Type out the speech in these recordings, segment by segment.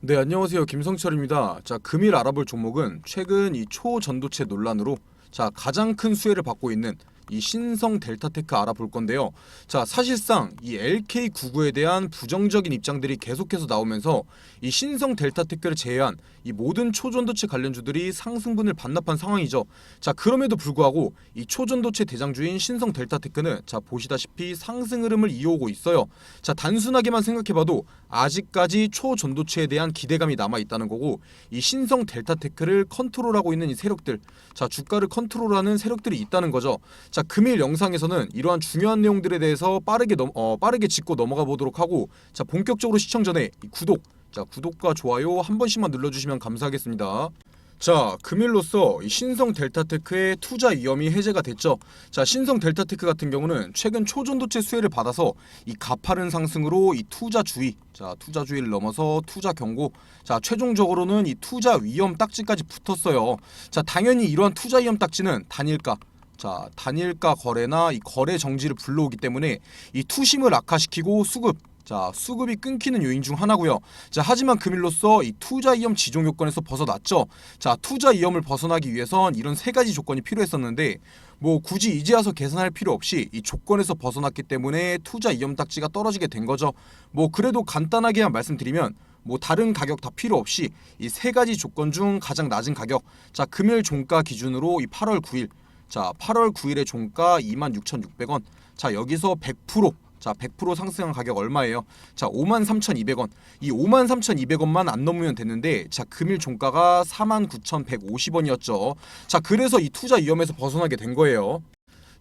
네 안녕하세요 김성철입니다. 자 금일 알아볼 종목은 최근 이 초전도체 논란으로 자 가장 큰 수혜를 받고 있는 이 신성 델타테크 알아볼 건데요. 자 사실상 이 LK99에 대한 부정적인 입장들이 계속해서 나오면서 이 신성 델타테크를 제외한 이 모든 초전도체 관련주들이 상승분을 반납한 상황이죠. 자 그럼에도 불구하고 이 초전도체 대장주인 신성 델타테크는 자 보시다시피 상승 흐름을 이어오고 있어요. 자 단순하게만 생각해봐도 아직까지 초전도체에 대한 기대감이 남아 있다는 거고 이 신성 델타테크를 컨트롤하고 있는 이 세력들 자 주가를 컨트롤하는 세력들이 있다는 거죠. 자 금일 영상에서는 이러한 중요한 내용들에 대해서 빠르게 넘, 어, 빠르게 짚고 넘어가 보도록 하고 자 본격적으로 시청 전에 이 구독 자 구독과 좋아요 한 번씩만 눌러주시면 감사하겠습니다. 자 금일로써 이 신성 델타테크의 투자 위험이 해제가 됐죠. 자 신성 델타테크 같은 경우는 최근 초전도체 수혜를 받아서 이 가파른 상승으로 이 투자 주의 자 투자 주의를 넘어서 투자 경고 자 최종적으로는 이 투자 위험 딱지까지 붙었어요. 자 당연히 이러한 투자 위험 딱지는 단일가 자 단일가 거래나 이 거래 정지를 불러오기 때문에 이 투심을 악화시키고 수급 자 수급이 끊기는 요인 중 하나고요. 자 하지만 금일로써 이 투자 위험 지종 요건에서 벗어났죠. 자 투자 위험을 벗어나기 위해선 이런 세 가지 조건이 필요했었는데 뭐 굳이 이제 와서 계산할 필요 없이 이 조건에서 벗어났기 때문에 투자 위험 딱지가 떨어지게 된 거죠. 뭐 그래도 간단하게만 말씀드리면 뭐 다른 가격 다 필요 없이 이 세 가지 조건 중 가장 낮은 가격 자 금일 종가 기준으로 이 8월 9일 자 8월 9일의 종가 26,600원 자 여기서 100% 자, 100% 상승한 가격 얼마예요? 자, 53,200원. 이 53,200원만 안 넘으면 됐는데 자, 금일 종가가 49,150원이었죠. 자, 그래서 이 투자 위험에서 벗어나게 된 거예요.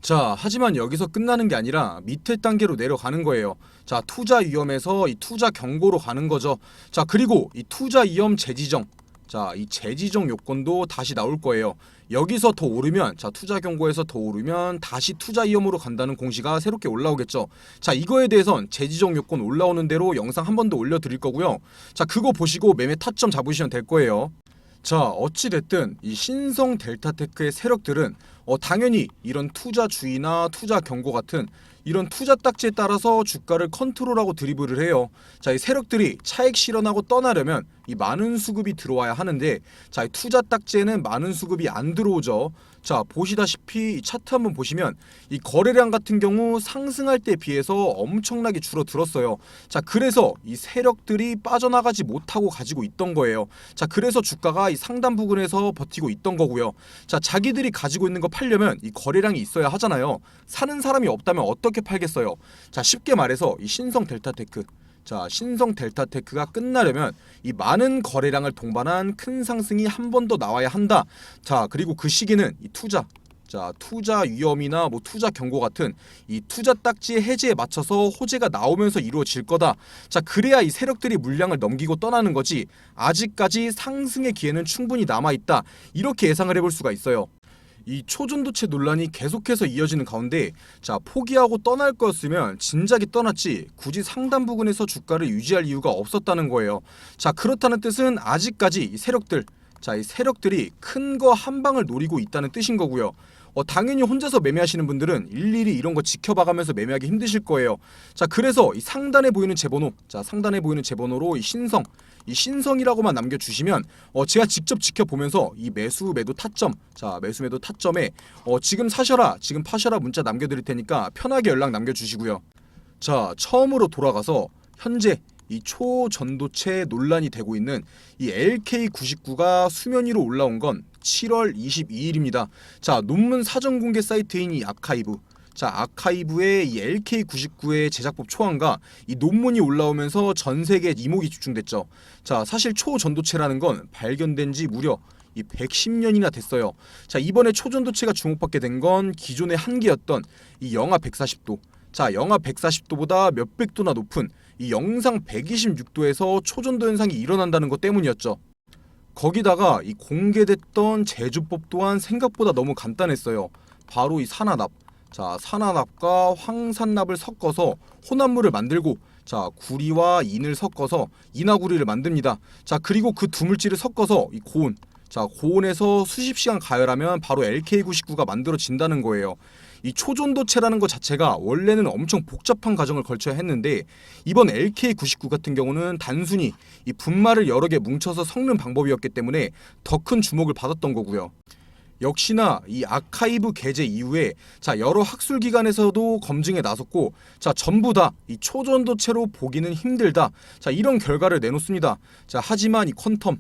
자, 하지만 여기서 끝나는 게 아니라 밑에 단계로 내려가는 거예요. 자, 투자 위험에서 이 투자 경고로 가는 거죠. 자, 그리고 이 투자 위험 재지정. 자, 이 재지정 요건도 다시 나올 거예요. 여기서 더 오르면 자, 투자 경고에서 더 오르면 다시 투자 위험으로 간다는 공시가 새롭게 올라오겠죠. 자, 이거에 대해선 재지정 요건 올라오는 대로 영상 한 번 더 올려 드릴 거고요. 자, 그거 보시고 매매 타점 잡으시면 될 거예요. 자, 어찌 됐든 이 신성 델타테크의 세력들은 어, 당연히 이런 투자 주의나 투자 경고 같은 이런 투자 딱지에 따라서 주가를 컨트롤하고 드리블을 해요. 자, 이 세력들이 차익 실현하고 떠나려면 이 많은 수급이 들어와야 하는데 자, 이 투자 딱지에는 많은 수급이 안 들어오죠. 자, 보시다시피 이 차트 한번 보시면 이 거래량 같은 경우 상승할 때 비해서 엄청나게 줄어들었어요. 자, 그래서 이 세력들이 빠져나가지 못하고 가지고 있던 거예요. 자, 그래서 주가가 이 상단 부근에서 버티고 있던 거고요. 자, 자기들이 가지고 있는 거 팔려면 이 거래량이 있어야 하잖아요. 사는 사람이 없다면 어떻게 팔겠어요? 자, 쉽게 말해서 이 신성 델타테크 자, 신성 델타테크가 끝나려면 이 많은 거래량을 동반한 큰 상승이 한 번 더 나와야 한다. 자, 그리고 그 시기는 이 투자 자, 투자 위험이나 뭐 투자 경고 같은 이 투자 딱지의 해제에 맞춰서 호재가 나오면서 이루어질 거다. 자, 그래야 이 세력들이 물량을 넘기고 떠나는 거지. 아직까지 상승의 기회는 충분히 남아 있다. 이렇게 예상을 해볼 수가 있어요. 이 초전도체 논란이 계속해서 이어지는 가운데 자 포기하고 떠날 거였으면 진작에 떠났지 굳이 상단 부근에서 주가를 유지할 이유가 없었다는 거예요. 자 그렇다는 뜻은 아직까지 이 세력들 자 이 세력들이 큰 거 한 방을 노리고 있다는 뜻인 거고요. 어, 당연히 혼자서 매매하시는 분들은 일일이 이런 거 지켜봐가면서 매매하기 힘드실 거예요. 자 그래서 이 상단에 보이는 제 번호 자 상단에 보이는 제 번호로 이 신성 이 신성이라고만 남겨주시면 어, 제가 직접 지켜보면서 이 매수 매도 타점 자 매수 매도 타점에 어, 지금 사셔라 지금 파셔라 문자 남겨드릴 테니까 편하게 연락 남겨주시고요. 자 처음으로 돌아가서 현재 이 초전도체 논란이 되고 있는 이 LK99가 수면 위로 올라온 건 7월 22일입니다. 자 논문 사전 공개 사이트인 이 아카이브 자 아카이브에 이 LK99의 제작법 초안과 이 논문이 올라오면서 전 세계 이목이 집중됐죠. 자 사실 초전도체라는 건 발견된 지 무려 이 110년이나 됐어요. 자 이번에 초전도체가 주목받게 된 건 기존의 한계였던 이 영하 140도. 자 영하 140도보다 몇백 도나 높은 이 영상 126도에서 초전도 현상이 일어난다는 것 때문이었죠. 거기다가 이 공개됐던 제조법 또한 생각보다 너무 간단했어요. 바로 이 산화납. 자, 산화납과 황산납을 섞어서 혼합물을 만들고 자, 구리와 인을 섞어서 인화구리를 만듭니다. 자, 그리고 그 두 물질을 섞어서 이 고온. 자, 고온에서 수십 시간 가열하면 바로 LK99가 만들어진다는 거예요. 이 초전도체라는 것 자체가 원래는 엄청 복잡한 과정을 거쳐야 했는데 이번 LK99 같은 경우는 단순히 이 분말을 여러 개 뭉쳐서 섞는 방법이었기 때문에 더 큰 주목을 받았던 거고요. 역시나 이 아카이브 게재 이후에 자 여러 학술 기관에서도 검증에 나섰고 자 전부 다 이 초전도체로 보기는 힘들다 자 이런 결과를 내놓습니다 자 하지만 이 퀀텀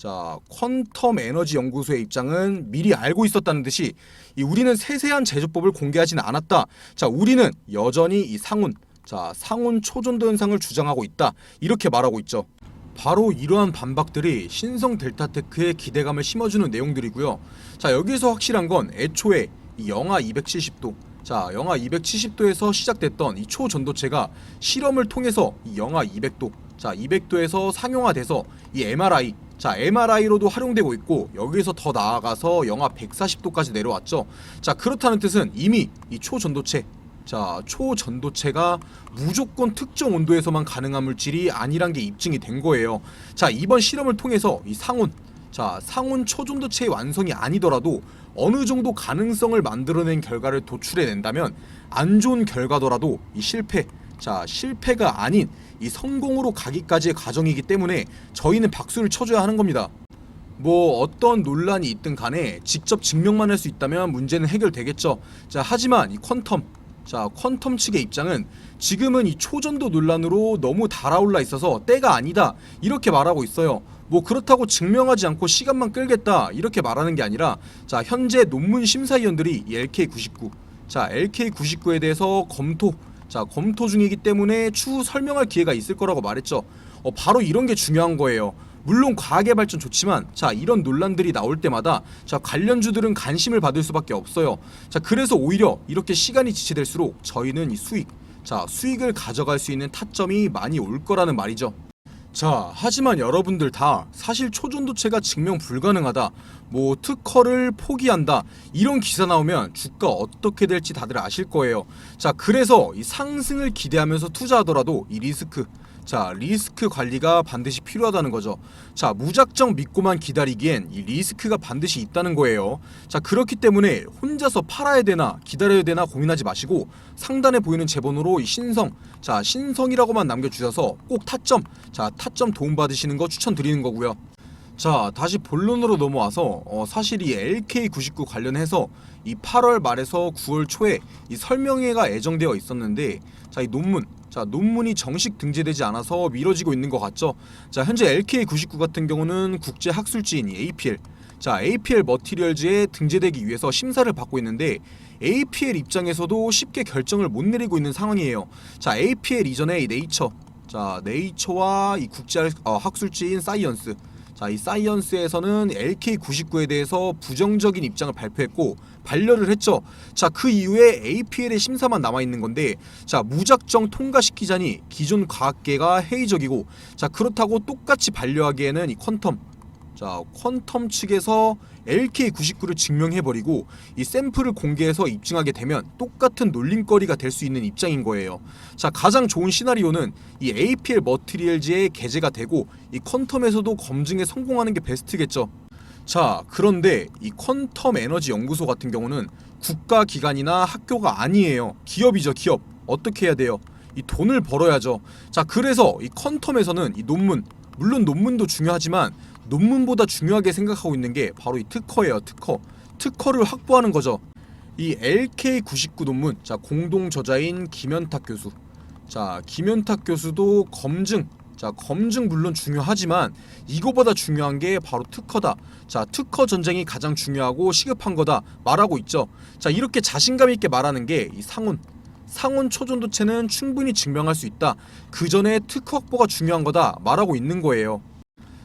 자 퀀텀 에너지 연구소의 입장은 미리 알고 있었다는 듯이 이 우리는 세세한 제조법을 공개하지는 않았다. 자 우리는 여전히 이 상온 자 상온 초전도 현상을 주장하고 있다. 이렇게 말하고 있죠. 바로 이러한 반박들이 신성 델타테크에 기대감을 심어주는 내용들이고요. 자 여기서 확실한 건 애초에 이 영하 270도 자 영하 270도에서 시작됐던 이 초전도체가 실험을 통해서 이 영하 200도 자 200도에서 상용화돼서 이 MRI 자 MRI로도 활용되고 있고 여기서 더 나아가서 영하 140도까지 내려왔죠. 자 그렇다는 뜻은 이미 이 초전도체 자, 초전도체가 무조건 특정 온도에서만 가능한 물질이 아니란 게 입증이 된 거예요. 자, 이번 실험을 통해서 이 상온, 자, 상온 초전도체의 완성이 아니더라도 어느 정도 가능성을 만들어낸 결과를 도출해낸다면 안 좋은 결과더라도 이 실패, 자, 실패가 아닌 이 성공으로 가기까지의 과정이기 때문에 저희는 박수를 쳐줘야 하는 겁니다. 뭐 어떤 논란이 있든 간에 직접 증명만 할 수 있다면 문제는 해결되겠죠. 자, 하지만 이 퀀텀 자, 퀀텀 측의 입장은 지금은 이 초전도 논란으로 너무 달아올라 있어서 때가 아니다. 이렇게 말하고 있어요. 뭐 그렇다고 증명하지 않고 시간만 끌겠다. 이렇게 말하는 게 아니라 자, 현재 논문 심사위원들이 이 LK99 자, LK99에 대해서 검토 자, 검토 중이기 때문에 추후 설명할 기회가 있을 거라고 말했죠. 어, 바로 이런 게 중요한 거예요. 물론 과학의 발전 좋지만 자 이런 논란들이 나올 때마다 자 관련주들은 관심을 받을 수밖에 없어요. 자 그래서 오히려 이렇게 시간이 지체될수록 저희는 이 수익 자 수익을 가져갈 수 있는 타점이 많이 올 거라는 말이죠. 자, 하지만 여러분들 다 사실 초전도체가 증명 불가능하다. 뭐 특허를 포기한다. 이런 기사 나오면 주가 어떻게 될지 다들 아실 거예요. 자, 그래서 이 상승을 기대하면서 투자하더라도 이 리스크 자, 리스크 관리가 반드시 필요하다는 거죠. 자, 무작정 믿고만 기다리기엔 이 리스크가 반드시 있다는 거예요. 자, 그렇기 때문에 혼자서 팔아야 되나 기다려야 되나 고민하지 마시고 상단에 보이는 제 번호로 이 신성, 자, 신성이라고만 남겨주셔서 꼭 타점, 자, 타점 도움받으시는 거 추천드리는 거고요. 자 다시 본론으로 넘어와서 어, 사실 이 LK99 관련해서 이 8월 말에서 9월 초에 이 설명회가 예정되어 있었는데 자 이 논문 자 논문이 정식 등재되지 않아서 미뤄지고 있는 것 같죠? 자 현재 LK99 같은 경우는 국제 학술지인 이 APL 자 APL 머티리얼즈에 등재되기 위해서 심사를 받고 있는데 APL 입장에서도 쉽게 결정을 못 내리고 있는 상황이에요. 자 APL 이전에 이 네이처. 자 네이처와 이 국제 학- 어, 학술지인 사이언스. 자, 이 사이언스에서는 LK99에 대해서 부정적인 입장을 발표했고 반려를 했죠. 자, 그 이후에 APL의 심사만 남아 있는 건데 자, 무작정 통과시키자니 기존 과학계가 회의적이고 자, 그렇다고 똑같이 반려하기에는 이 퀀텀 자, 퀀텀 측에서 LK99를 증명해버리고 이 샘플을 공개해서 입증하게 되면 똑같은 놀림거리가 될 수 있는 입장인 거예요. 자, 가장 좋은 시나리오는 이 APL 머티리얼즈에 게재가 되고 이 퀀텀에서도 검증에 성공하는 게 베스트겠죠. 자, 그런데 이 퀀텀 에너지 연구소 같은 경우는 국가 기관이나 학교가 아니에요. 기업이죠, 기업. 어떻게 해야 돼요? 이 돈을 벌어야죠. 자, 그래서 이 퀀텀에서는 이 논문, 물론 논문도 중요하지만 논문보다 중요하게 생각하고 있는 게 바로 이 특허예요, 특허. 특허를 확보하는 거죠. 이 LK99 논문, 자 공동 저자인 김현탁 교수. 자 김현탁 교수도 검증, 자 검증 물론 중요하지만 이거보다 중요한 게 바로 특허다. 자 특허 전쟁이 가장 중요하고 시급한 거다 말하고 있죠. 자 이렇게 자신감 있게 말하는 게 이 상온. 상온 초전도체는 충분히 증명할 수 있다. 그 전에 특허 확보가 중요한 거다 말하고 있는 거예요.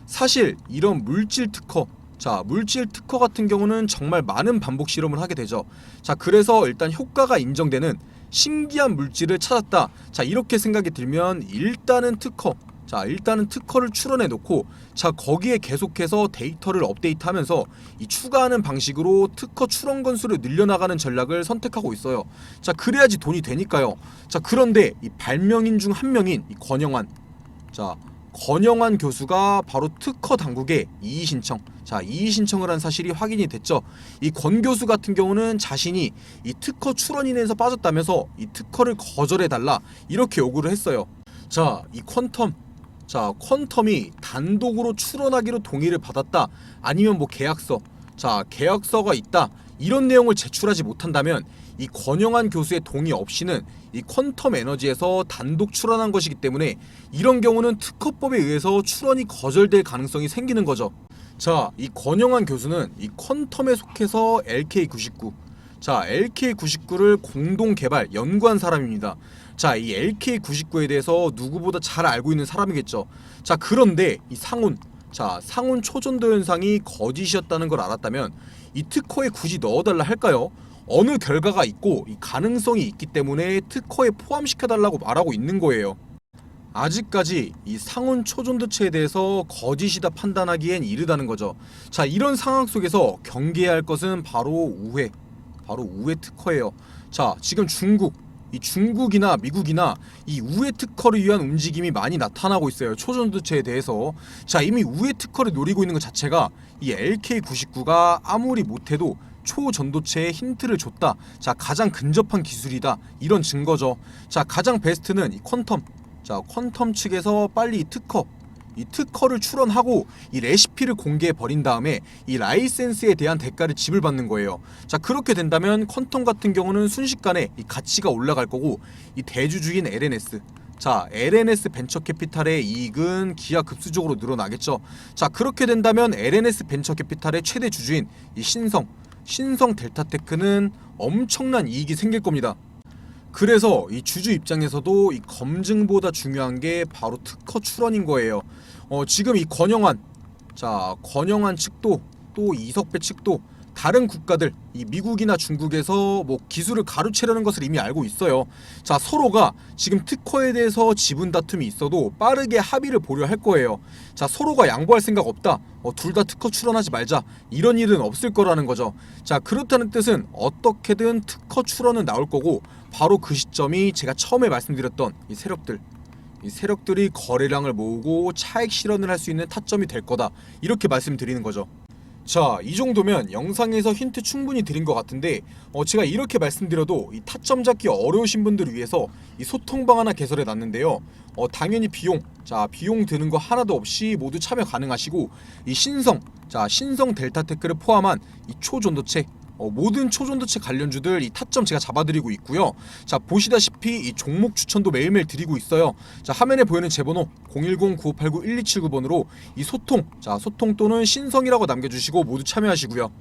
사실 이런 물질 특허 자 물질 특허 같은 경우는 정말 많은 반복 실험을 하게 되죠 자 그래서 일단 효과가 인정되는 신기한 물질을 찾았다 자 이렇게 생각이 들면 일단은 특허 자 일단은 특허를 출원해 놓고 자 거기에 계속해서 데이터를 업데이트하면서 이 추가하는 방식으로 특허 출원 건수를 늘려나가는 전략을 선택하고 있어요. 자 그래야지 돈이 되니까요. 자 그런데 이 발명인 중 한 명인 이 권영환. 자 권영환 교수가 바로 특허 당국에 이의 신청. 자 이의 신청을 한 사실이 확인이 됐죠. 이 권 교수 같은 경우는 자신이 이 특허 출원인에서 빠졌다면서 이 특허를 거절해 달라 이렇게 요구를 했어요. 자 이 퀀텀 자 퀀텀이 단독으로 출원하기로 동의를 받았다 아니면 뭐 계약서 자 계약서가 있다 이런 내용을 제출하지 못한다면 이 권영한 교수의 동의 없이는 이 퀀텀 에너지에서 단독 출원한 것이기 때문에 이런 경우는 특허법에 의해서 출원이 거절될 가능성이 생기는 거죠. 자, 이 권영한 교수는 이 퀀텀에 속해서 LK99. 자, LK99를 공동 개발, 연구한 사람입니다. 자, 이 LK99에 대해서 누구보다 잘 알고 있는 사람이겠죠. 자, 그런데 이 상온, 자, 상온 초전도 현상이 거짓이었다는 걸 알았다면 이 특허에 굳이 넣어달라 할까요? 어느 결과가 있고 이 가능성이 있기 때문에 특허에 포함시켜달라고 말하고 있는 거예요. 아직까지 이 상온 초전도체에 대해서 거짓이다 판단하기엔 이르다는 거죠. 자, 이런 상황 속에서 경계해야 할 것은 바로 우회, 바로 우회 특허예요. 자, 지금 중국, 이 중국이나 미국이나 이 우회 특허를 위한 움직임이 많이 나타나고 있어요. 초전도체에 대해서. 자, 이미 우회 특허를 노리고 있는 것 자체가 이 LK99가 아무리 못해도 초전도체에 힌트를 줬다. 자, 가장 근접한 기술이다. 이런 증거죠. 자, 가장 베스트는 이 퀀텀. 자, 퀀텀 측에서 빨리 이 특허 이 특허를 출원하고 이 레시피를 공개해 버린 다음에 이 라이센스에 대한 대가를 지불받는 거예요. 자 그렇게 된다면 퀀텀 같은 경우는 순식간에 이 가치가 올라갈 거고 이 대주주인 LNS 자 LNS 벤처 캐피탈의 이익은 기하급수적으로 늘어나겠죠. 자 그렇게 된다면 LNS 벤처 캐피탈의 최대 주주인 이 신성 신성 델타테크는 엄청난 이익이 생길 겁니다. 그래서 이 주주 입장에서도 이 검증보다 중요한 게 바로 특허 출원인 거예요. 어, 지금 이 권영환, 자 권영환 측도 또 이석배 측도 다른 국가들, 이 미국이나 중국에서 뭐 기술을 가로채려는 것을 이미 알고 있어요. 자 서로가 지금 특허에 대해서 지분 다툼이 있어도 빠르게 합의를 보려 할 거예요. 자 서로가 양보할 생각 없다. 어, 둘 다 특허 출원하지 말자. 이런 일은 없을 거라는 거죠. 자 그렇다는 뜻은 어떻게든 특허 출원은 나올 거고 바로 그 시점이 제가 처음에 말씀드렸던 이 세력들 이 세력들이 거래량을 모으고 차익 실현을 할 수 있는 타점이 될 거다 이렇게 말씀드리는 거죠. 자, 이 정도면 영상에서 힌트 충분히 드린 것 같은데 어, 제가 이렇게 말씀드려도 이 타점 잡기 어려우신 분들을 위해서 이 소통방 하나 개설해 놨는데요. 어, 당연히 비용, 자 비용 드는 거 하나도 없이 모두 참여 가능하시고 이 신성, 자 신성 델타테크를 포함한 이 초전도체 어, 모든 초전도체 관련주들 이 타점 제가 잡아드리고 있고요. 자 보시다시피 이 종목 추천도 매일매일 드리고 있어요. 자 화면에 보이는 제 번호 010-9589-1279번으로 이 소통, 자 소통 또는 신성이라고 남겨주시고 모두 참여하시고요.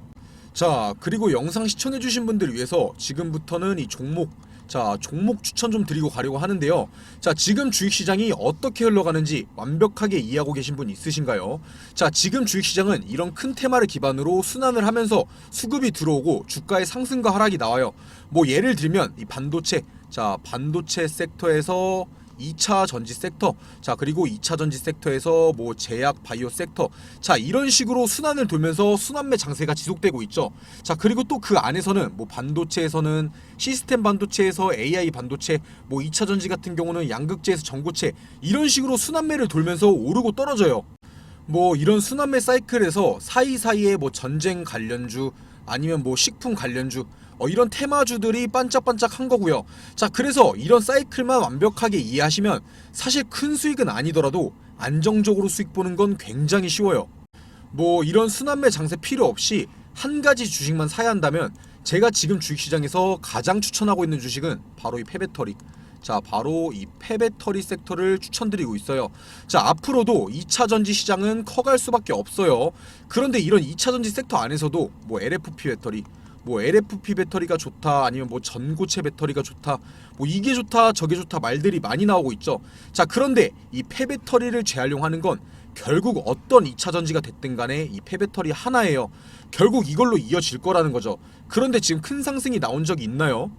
자 그리고 영상 시청해주신 분들 위해서 지금부터는 이 종목 자 종목 추천 좀 드리고 가려고 하는데요. 자 지금 주식시장이 어떻게 흘러가는지 완벽하게 이해하고 계신 분 있으신가요? 자 지금 주식시장은 이런 큰 테마를 기반으로 순환을 하면서 수급이 들어오고 주가의 상승과 하락이 나와요. 뭐 예를 들면 이 반도체. 자 반도체 섹터에서 2차 전지 섹터, 자 그리고 2차 전지 섹터에서 뭐 제약 바이오 섹터, 자 이런 식으로 순환을 돌면서 순환매 장세가 지속되고 있죠. 자 그리고 또 그 안에서는 뭐 반도체에서는 시스템 반도체에서 AI 반도체, 뭐 2차 전지 같은 경우는 양극재에서 전고체 이런 식으로 순환매를 돌면서 오르고 떨어져요. 뭐 이런 순환매 사이클에서 사이사이에 뭐 전쟁 관련주 아니면 뭐 식품 관련주 어, 이런 테마주들이 반짝반짝 한 거고요. 자, 그래서 이런 사이클만 완벽하게 이해하시면 사실 큰 수익은 아니더라도 안정적으로 수익 보는 건 굉장히 쉬워요. 뭐 이런 순환매 장세 필요 없이 한 가지 주식만 사야 한다면 제가 지금 주식시장에서 가장 추천하고 있는 주식은 바로 이 폐배터리. 자, 바로 이 폐배터리 섹터를 추천드리고 있어요. 자, 앞으로도 2차 전지 시장은 커갈 수밖에 없어요. 그런데 이런 2차 전지 섹터 안에서도 뭐 LFP 배터리, 뭐 LFP 배터리가 좋다 아니면 뭐 전고체 배터리가 좋다 뭐 이게 좋다 저게 좋다 말들이 많이 나오고 있죠 자 그런데 이 폐배터리를 재활용하는 건 결국 어떤 2차 전지가 됐든 간에 이 폐배터리 하나예요 결국 이걸로 이어질 거라는 거죠 그런데 지금 큰 상승이 나온 적이 있나요?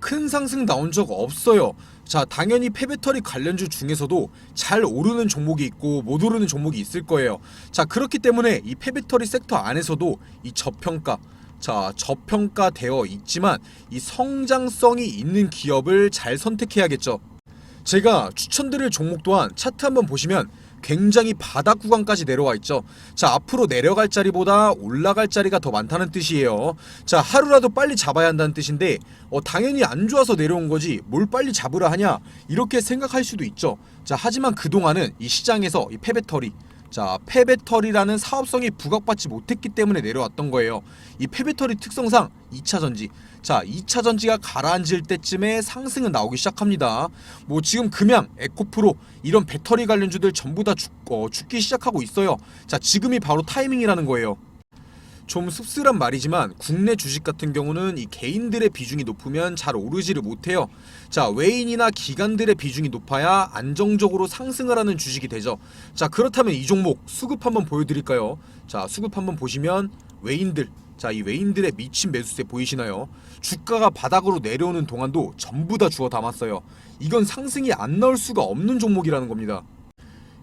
큰 상승 나온 적 없어요. 자, 당연히 폐배터리 관련주 중에서도 잘 오르는 종목이 있고 못 오르는 종목이 있을 거예요. 자, 그렇기 때문에 이 폐배터리 섹터 안에서도 이 저평가 자, 저평가되어 있지만 이 성장성이 있는 기업을 잘 선택해야겠죠. 제가 추천드릴 종목 또한 차트 한번 보시면 굉장히 바닥 구간까지 내려와 있죠. 자, 앞으로 내려갈 자리보다 올라갈 자리가 더 많다는 뜻이에요. 자, 하루라도 빨리 잡아야 한다는 뜻인데 어, 당연히 안 좋아서 내려온 거지 뭘 빨리 잡으라 하냐 이렇게 생각할 수도 있죠. 자, 하지만 그동안은 이 시장에서 이 폐배터리 자, 폐배터리라는 사업성이 부각받지 못했기 때문에 내려왔던 거예요. 이 폐배터리 특성상 2차 전지. 자, 2차 전지가 가라앉을 때쯤에 상승은 나오기 시작합니다. 뭐 지금 금양, 에코프로 이런 배터리 관련주들 전부 다 죽, 어, 죽기 시작하고 있어요. 자, 지금이 바로 타이밍이라는 거예요. 좀 씁쓸한 말이지만 국내 주식 같은 경우는 이 개인들의 비중이 높으면 잘 오르지를 못해요. 자, 외인이나 기관들의 비중이 높아야 안정적으로 상승을 하는 주식이 되죠. 자, 그렇다면 이 종목 수급 한번 보여드릴까요? 자, 수급 한번 보시면 외인들. 자, 이 외인들의 미친 매수세 보이시나요? 주가가 바닥으로 내려오는 동안도 전부 다 주워 담았어요. 이건 상승이 안 나올 수가 없는 종목이라는 겁니다.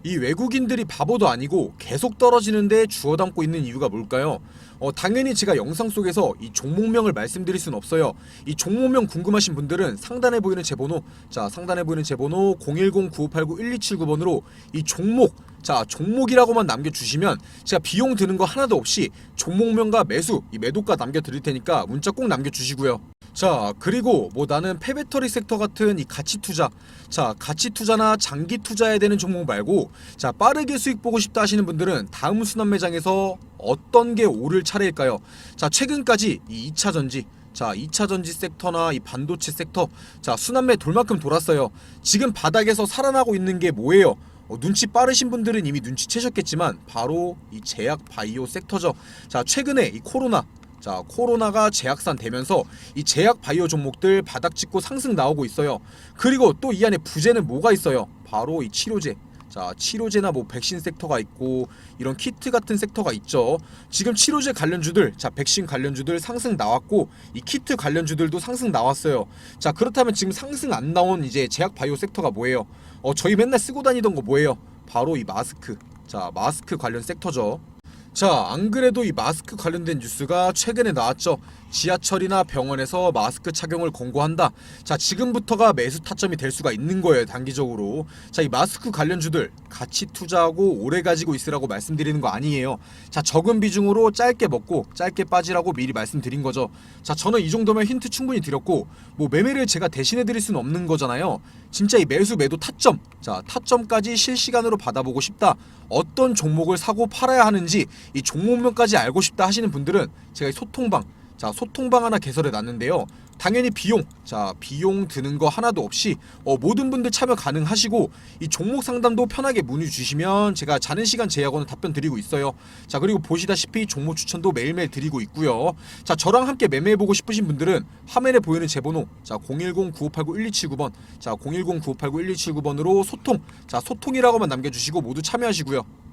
이 외국인들이 바보도 아니고 계속 떨어지는데 주워 담고 있는 이유가 뭘까요? 어, 당연히 제가 영상 속에서 이 종목명을 말씀드릴 순 없어요. 이 종목명 궁금하신 분들은 상단에 보이는 제 번호, 자 상단에 보이는 제 번호 010-9589-1279번으로 이 종목, 자 종목이라고만 남겨주시면 제가 비용 드는 거 하나도 없이 종목명과 매수, 이 매도가 남겨드릴 테니까 문자 꼭 남겨주시고요. 자 그리고 뭐 나는 폐배터리 섹터 같은 이 가치 투자. 자 가치 투자나 장기 투자해야 되는 종목 말고 자 빠르게 수익 보고 싶다 하시는 분들은 다음 순환 매장에서 어떤 게 오를 차례일까요? 자 최근까지 이 2차 전지. 자 2차 전지 섹터나 이 반도체 섹터. 자 순환매 돌만큼 돌았어요. 지금 바닥에서 살아나고 있는 게 뭐예요? 어, 눈치 빠르신 분들은 이미 눈치채셨겠지만 바로 이 제약 바이오 섹터죠. 자 최근에 이 코로나 자 코로나가 재확산 되면서 이 제약 바이오 종목들 바닥 찍고 상승 나오고 있어요. 그리고 또 이 안에 부재는 뭐가 있어요? 바로 이 치료제. 자 치료제나 뭐 백신 섹터가 있고 이런 키트 같은 섹터가 있죠. 지금 치료제 관련주들, 자 백신 관련주들 상승 나왔고 이 키트 관련주들도 상승 나왔어요. 자 그렇다면 지금 상승 안 나온 이제 제약 바이오 섹터가 뭐예요? 어 저희 맨날 쓰고 다니던 거 뭐예요? 바로 이 마스크. 자 마스크 관련 섹터죠. 자, 안 그래도 이 마스크 관련된 뉴스가 최근에 나왔죠. 지하철이나 병원에서 마스크 착용을 권고한다. 자, 지금부터가 매수 타점이 될 수가 있는 거예요, 단기적으로. 자, 이 마스크 관련주들 같이 투자하고 오래 가지고 있으라고 말씀드리는 거 아니에요. 자, 적은 비중으로 짧게 먹고 짧게 빠지라고 미리 말씀드린 거죠. 자, 저는 이 정도면 힌트 충분히 드렸고, 뭐 매매를 제가 대신해 드릴 수는 없는 거잖아요. 진짜 이 매수 매도 타점, 자, 타점까지 실시간으로 받아보고 싶다. 어떤 종목을 사고 팔아야 하는지 이 종목명까지 알고 싶다 하시는 분들은 제가 이 소통방 자 소통방 하나 개설해 놨는데요. 당연히 비용 자 비용 드는 거 하나도 없이 어, 모든 분들 참여 가능하시고 이 종목 상담도 편하게 문의 주시면 제가 자는 시간 제약원은 답변 드리고 있어요. 자 그리고 보시다시피 종목 추천도 매일매일 드리고 있고요. 자 저랑 함께 매매해보고 싶으신 분들은 화면에 보이는 제 번호 자 010-9589-1279번 자 010-9589-1279번으로 소통 자 소통이라고만 남겨주시고 모두 참여하시고요